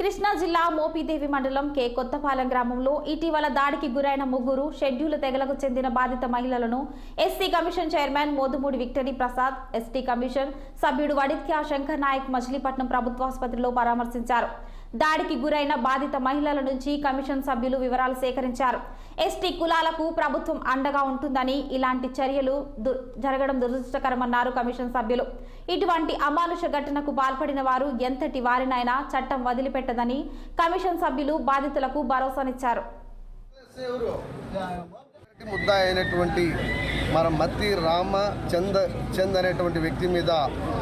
కృష్ణా జిల్లా మోపిదేవి మండలం కే కొత్తపాలెం గ్రామంలో ఇటీవల దాడికి గురైన ముగ్గురు షెడ్యూల్ తెగలకు చెందిన బాధిత మహిళలను SC commission chairman Modumudi Victory Prasad ST commission సభ్యుడు వడిత్యా శంకర్ నాయక్ మచిలీపట్నం ప్రభుత్వాసుపత్రిలో పరామర్శించారు. దాడికి గురైన బాధిత మహిళల నుంచి కమిషన్ సభ్యులు వివరాలు సేకరించారు. ఎస్టీ కులాలకు ప్రభుత్వం అండగా ఉంటుందని ఇలాంటి చర్యలు దు- జరగడం దురదృష్టకరమన్నారు కమిషన్ సభ్యులు. ఇటువంటి అమానుష ఘటనకు పాల్పడిన వారు ఎంతటి వారినైనా చట్టం వదిలిపెట్టదని కమిషన్ సభ్యులు బాధితులకు భరోసానిచ్చారు. ముద్దా అయినటువంటి మన మత్తి రామ చంద్ చంద్ అనేటువంటి వ్యక్తి మీద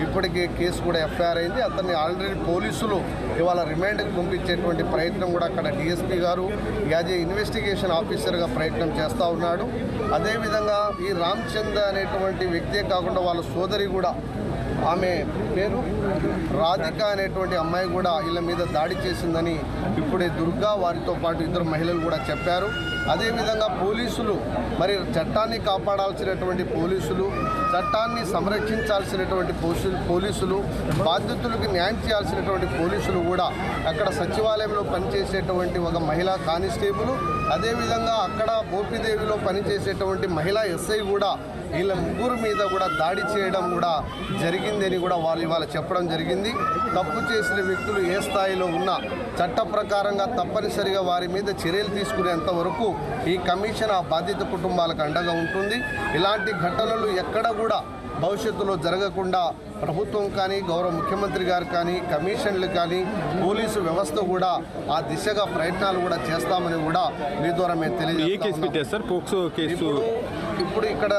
ఇప్పటికే కేసు కూడా ఎఫ్ఐఆర్ అయింది. అతన్ని ఆల్రెడీ పోలీసులు ఇవాళ రిమాండ్కి పంపించేటువంటి ప్రయత్నం కూడా అక్కడ డిఎస్పీ గారు యాజ్ ఏ ఇన్వెస్టిగేషన్ ఆఫీసర్గా ప్రయత్నం చేస్తూ ఉన్నాడు. అదేవిధంగా ఈ రామ్ చంద్ అనేటువంటి వ్యక్తే కాకుండా వాళ్ళ సోదరి కూడా ఆమె పేరు రాధిక అనేటువంటి అమ్మాయి కూడా వీళ్ళ మీద దాడి చేసిందని ఇప్పుడే దుర్గా వారితో పాటు ఇద్దరు మహిళలు కూడా చెప్పారు. అదేవిధంగా పోలీసులు మరి చట్టాన్ని కాపాడాల్సినటువంటి పోలీసులు చట్టాన్ని సంరక్షించాల్సినటువంటి పోలీసులు పోలీసులు బాధితులకు న్యాయం చేయాల్సినటువంటి పోలీసులు కూడా అక్కడ సచివాలయంలో పనిచేసేటువంటి ఒక మహిళా కానిస్టేబుల్ అదేవిధంగా అక్కడ గోపిదేవిలో పనిచేసేటువంటి మహిళా ఎస్ఐ కూడా వీళ్ళ ముగ్గురు మీద కూడా దాడి చేయడం కూడా జరిగింది జరిగిందని కూడా వాళ్ళు ఇవాళ చెప్పడం జరిగింది. తప్పు చేసిన వ్యక్తులు ఏ స్థాయిలో ఉన్నా చట్ట ప్రకారంగా తప్పనిసరిగా వారి మీద చర్యలు తీసుకునేంత వరకు ఈ కమిషన్ ఆ బాధిత కుటుంబాలకు అండగా ఉంటుంది. ఇలాంటి ఘటనలు ఎక్కడ కూడా భవిష్యత్తులో జరగకుండా ప్రభుత్వం కానీ గౌరవ ముఖ్యమంత్రి గారు కానీ కమిషన్లు కానీ పోలీసు వ్యవస్థ కూడా ఆ దిశగా ప్రయత్నాలు కూడా చేస్తామని కూడా మీ ద్వారా మేము తెలియజేస్తాం ఇప్పుడు ఇక్కడ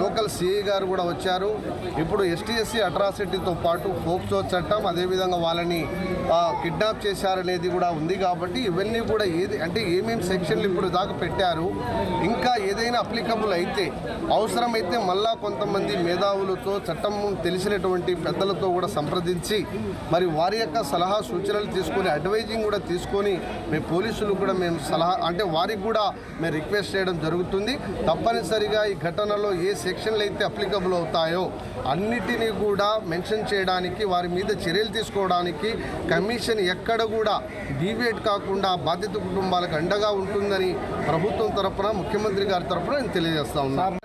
లోకల్ సిఐ గారు కూడా వచ్చారు. ఇప్పుడు ఎస్టీఎస్సీ అట్రాసిటీతో పాటు పోక్సో చట్టం అదేవిధంగా వాళ్ళని కిడ్నాప్ చేశారనేది కూడా ఉంది కాబట్టి ఇవన్నీ కూడా ఏది అంటే ఏమేమి సెక్షన్లు ఇప్పుడు దాకా పెట్టారు ఇంకా ఏదైనా అప్లికబుల్ అయితే అవసరమైతే మళ్ళా కొంతమంది మేధావులతో చట్టం తెలిసినటువంటి పెద్దలతో కూడా సంప్రదించి మరి వారి యొక్క సలహా సూచనలు తీసుకొని అడ్వైజింగ్ కూడా తీసుకొని మేము పోలీసులు కూడా మేము సలహా అంటే వారికి కూడా మేము రిక్వెస్ట్ చేయడం జరుగుతుంది. తప్పనిసరిగా ఈ ఘటనలో ఏ సెక్షన్లు అయితే అప్లికబుల్ అవుతాయో అన్నిటినీ కూడా మెన్షన్ చేయడానికి వారి మీద చర్యలు తీసుకోవడానికి కమిషన్ ఎక్కడ కూడా డీవియేట్ కాకుండా బాధిత కుటుంబాలకు అండగా ఉంటుందని ప్రభుత్వం తరఫున ముఖ్యమంత్రి గారి తరపున నేను తెలియజేస్తా ఉన్నాను